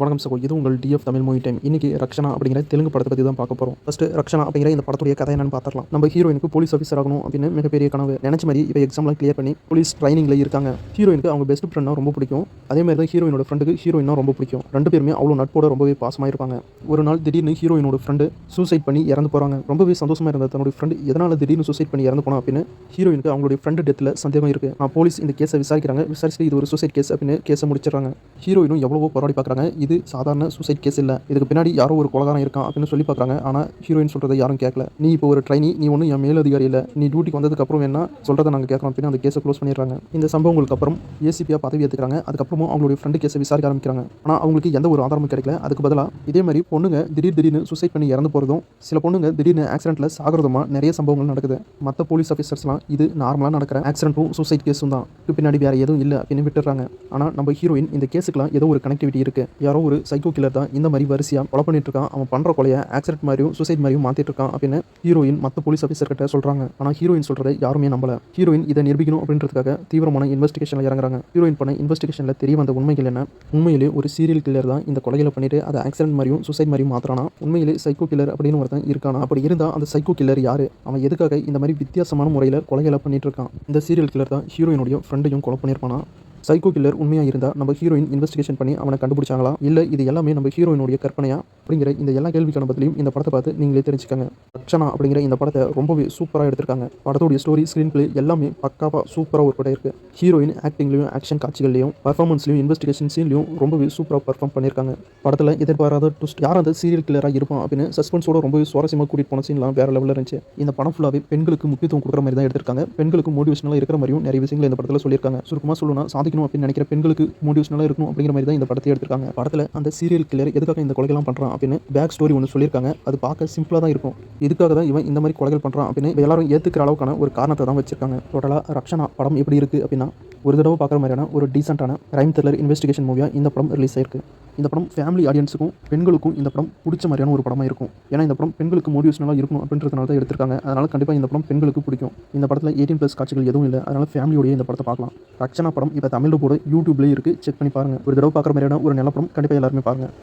வணக்கம் சகோ. இது உங்கள் டிஎஃப் தமிழ் மூவி டைம். இன்னைக்கு ரக்ஷனா அப்படிங்கிற தெலுங்கு படத்தை பற்றி தான் பார்க்க போகிறோம் ஃபஸ்ட்டு ரக்ஷனா அப்படிங்கிற இந்த படத்துடைய கதை என்னன்னு பார்த்துலாம் நம்ம ஹீரோயினுக்கு போலீஸ் ஆஃபீஸர் ஆகணும் அப்படின்னு மிகப்பெரிய கனவு. நினைச்ச மாதிரி இப்போ எக்ஸாம்லாம் கிளியர் பண்ணி போலீஸ் ட்ரைனிங்கில் இருக்காங்க. ஹீரோயினுக்கு அவங்க பெஸ்ட் ஃப்ரெண்ட்னா ரொம்ப பிடிக்கும். அதே மாதிரி தான் ஹீரோயினோட ஃப்ரெண்டுக்கு ஹீரோயினா ரொம்ப பிடிக்கும். ரெண்டு பேருமே அவ்வளோ நட்போட ரொம்பவே பாசமாக இருப்பாங்க. ஒரு நாள் திடீர்னு ஹீரோயினோட ஃப்ரெண்டு சூசைட் பண்ணி இறந்து போகிறாங்க ரொம்பவே சந்தோஷமாக இருந்த தன்னுடைய ஃப்ரெண்டு எதனால் திடீர்னு சூசைட் பண்ணி இறந்து போனோம் அப்படின்னு ஹீரோயினுக்கு அவங்களுடைய ஃப்ரெண்டு டெத்தில் சந்தேகம் இருக்குது நான் போலீஸ் இந்த கேஸை விசாரிக்கிறாங்க. விசாரிச்சுட்டு இது ஒரு சூசைட் கேஸ் அப்படின்னு கேஸை முடிச்சிடுறாங்க. ஹீரோயினும் எவ்வளவோ போராடி பார்க்குறாங்க. இது சாதாரண சூசைட் கேஸ் இல்லை. இதுக்கு பின்னாடி யாரோ ஒரு கொலகாரம் இருக்கான் அப்படின்னு சொல்லி பார்க்குறாங்க. ஆனால் ஹீரோயின் சொல்கிறத யாரும் கேட்கல நீ இப்போ ஒரு ட்ரைனி நீ ஒன்றும் என் மேலதிகாரி இல்லை. நீ டியூட்டிக்கு வந்ததுக்கப்புறம் என்ன சொல்கிறத நாங்கள் கேட்குறோம் அப்படின்னு அந்த கேஸை க்ளோஸ் பண்ணிடுறாங்க. இந்த சம்பவங்களுக்கு அப்புறம் ஏசிபியாக பதவி ஏற்றுக்கிறாங்க அதுக்கப்புறமும் அவங்களுடைய ஃப்ரெண்டு கேஸை விசாரிக்க ஆரம்பிக்கிறாங்க. ஆனால் அவங்களுக்கு எந்த ஒரு ஆதாரமும் கிடைக்கல. அதுக்கு பதிலாக இதே மாதிரி பொண்ணுங்க திடீர் திடீர்னு சூசைட் பண்ணி இறந்து போகிறதும் சில பொண்ணுங்க திடீர்னு ஆக்சிடென்ட்டில் சாகிறதுமா நிறைய சம்பவங்கள் நடக்குது. மற்ற போலீஸ் ஆஃபீஸர்ஸ்லாம் இது நார்மலாக நடக்கிற ஆக்சிடென்ட்டும் சூசைட் கேஸும் தான். பின்னாடி வேறு எதுவும் இல்லை அப்படின்னு விட்டுறாங்க ஆனால் நம்ம ஹீரோயின் இந்த கேஸ் கேஸுக்குலாம் ஏதோ ஒரு கனெக்டிவிட்டி இருக்குது யாரோ ஒரு சைக்கோ கில்லர் தான் இந்த மாதிரி வரிசையாக கொலை பண்ணிட்டு இருக்கான். அவன் பண்ணுற கொலையை ஆக்சிடென்ட் மாதிரியும் சூசைட் மாதிரியும் மாற்றிட்டு இருக்கான் அப்படின்னு ஹீரோயின் மற்ற போலீஸ் ஆஃபீஸர் கிட்ட சொல்கிறாங்க ஆனால் ஹீரோயின் சொல்கிறத யாருமே நம்பல. ஹீரோயின் இதை நிரூபிக்கணும் அப்படின்றதுக்காக தீவிரமான இன்வெஸ்டிகேஷனில் இறங்குறாங்க. ஹீரோயின் பண்ண இன்வெஸ்டிகேஷனில் தெரிய வந்த உண்மைகள் என்ன? உண்மையிலே ஒரு சீரியல் கில்லர் தான் இந்த கொலைகளை பண்ணிட்டு அதை ஆக்சிடென்ட் மாதிரியும் சூசைட் மாதிரியும் மாத்திரானா உண்மையிலே சைக்கோ கில்லர் அப்படின்னு ஒருத்தன் இருக்கானா? அப்படி இருந்தால் அந்த சைக்கோ கில்லர் யார்? அவன் எதுக்காக இந்த மாதிரி வித்தியாசமான முறையில் கொலைகளை பண்ணிட்டு இருக்கான்? இந்த சீரியல் கில்லர் தான் ஹீரோயினுடைய ஃப்ரெண்டையும் கொலை பண்ணியிருப்பானா? சைக்கோ கில்லர் உண்மையாக இருந்தால் நம்ம ஹீரோயின் இன்வெஸ்டிகேஷன் பண்ணி அவனை கண்டுபிடிச்சாங்களா? இல்லை இது எல்லாமே நம்ம ஹீரோயினுடைய கற்பனையா? அப்படிங்கிற இந்த எல்லா கேள்விக்கான பதிலையும் இந்த படத்தை பார்த்து நீங்களே தெரிஞ்சுக்கங்க. ரக்ஷனா அப்படிங்கிற இந்த படத்தை ரொம்பவே சூப்பராக எடுத்திருக்காங்க. படத்தோடைய ஸ்டோரி ஸ்க்ரீன் பிளே எல்லாமே பக்காவாக சூப்பராக ஒரு படம் இருக்குது ஹீரோயின் ஆக்டிங்லையும் ஆக்ஷன் காட்சிகள்லையும் பர்ஃபார்மன்ஸ்லையும் இன்வெஸ்டிகேஷன் சீன்லையும் ரொம்பவே சூப்பராக பர்ஃபார்ம் பண்ணியிருக்காங்க படத்தில் எதிர்பாராத ட்விஸ்ட் யார் அந்த சீரியல் கில்லராக இருப்பான் அப்படின்னு சஸ்பென்ஸோட ரொம்பவே சுவாரஸ்யமாக கூட்டிட்டு போன சீன்லாம் வேற லெவலில் இருந்துச்சு. இந்த படம் ஃபுல்லாகவே பெண்களுக்கு முக்கியத்துவம் கொடுக்குற மாதிரி தான் எடுத்திருக்காங்க. பெண்களுக்கு மோட்டிவேஷனலாக இருக்கிற மாதிரியும் நிறைய விஷயங்கள் இந்த படத்தில் சொல்லியிருக்காங்க. சுருக்கமாக சொல்லணும்னா சாதிக்கணும் அப்படின்னு நினைக்கிற பெண்களுக்கு மோட்டிவேஷனலாக இருக்கணும் அப்படிங்கிற மாதிரி தான் இந்த படத்தை எடுத்திருக்காங்க. படத்தில் அந்த சீரியல் கில்லர் எதுக்காக இந்த கொலைகள்லாம் பண்ணுறான் அப்படின்னு பேக் ஸ்டோரி ஒன்று சொல்லியிருக்காங்க. அது பார்க்க சிம்பிளாக தான் இருக்கும். இதுக்காக தான் இவன் இந்த மாதிரி கொலைகள் பண்ணுறான் அப்படின்னு எல்லாரும் ஏற்றுக்கிற அளவுக்கான ஒரு காரணத்தை தான் வச்சிருக்காங்க. டோட்டலாக ரக்ஷனா படம் எப்படி இருக்குது அப்படின்னா ஒரு தடவை பார்க்குற மாதிரியான ஒரு டீசெண்டான ரைம் த்ரில்லர் இன்வெஸ்டிகேஷன் மூவியாக இந்த படம் ரிலீஸ் ஆயிருக்கு. இந்த படம் ஃபேமிலி ஆடியன்ஸுக்கும் பெண்களுக்கும் இந்த படம் பிடிச்ச மாதிரியான ஒரு படமாக இருக்கும். ஏன்னா இந்த படம் பெண்களுக்கு மோட்டிவேஷனலாக இருக்கணும் அப்படின்றதுனால தான் எடுத்திருக்காங்க. அதனால் கண்டிப்பாக இந்த படம் பெண்களுக்கு பிடிக்கும். இந்த படத்தில் எயிட்டீன் ப்ளஸ் காட்சிகள் எதுவும் இல்லை. அதனால் ஃபேமிலியோடய இந்த படத்தை பார்க்கலாம். ரச்சனா படம் இப்போ தமிழில் கூட யூடியூப்லேயே இருக்குது செக் பண்ணி பாருங்கள் ஒரு தடவை பார்க்குற மாதிரியான ஒரு நல்ல படம் கண்டிப்பாக எல்லாருமே பாருங்கள்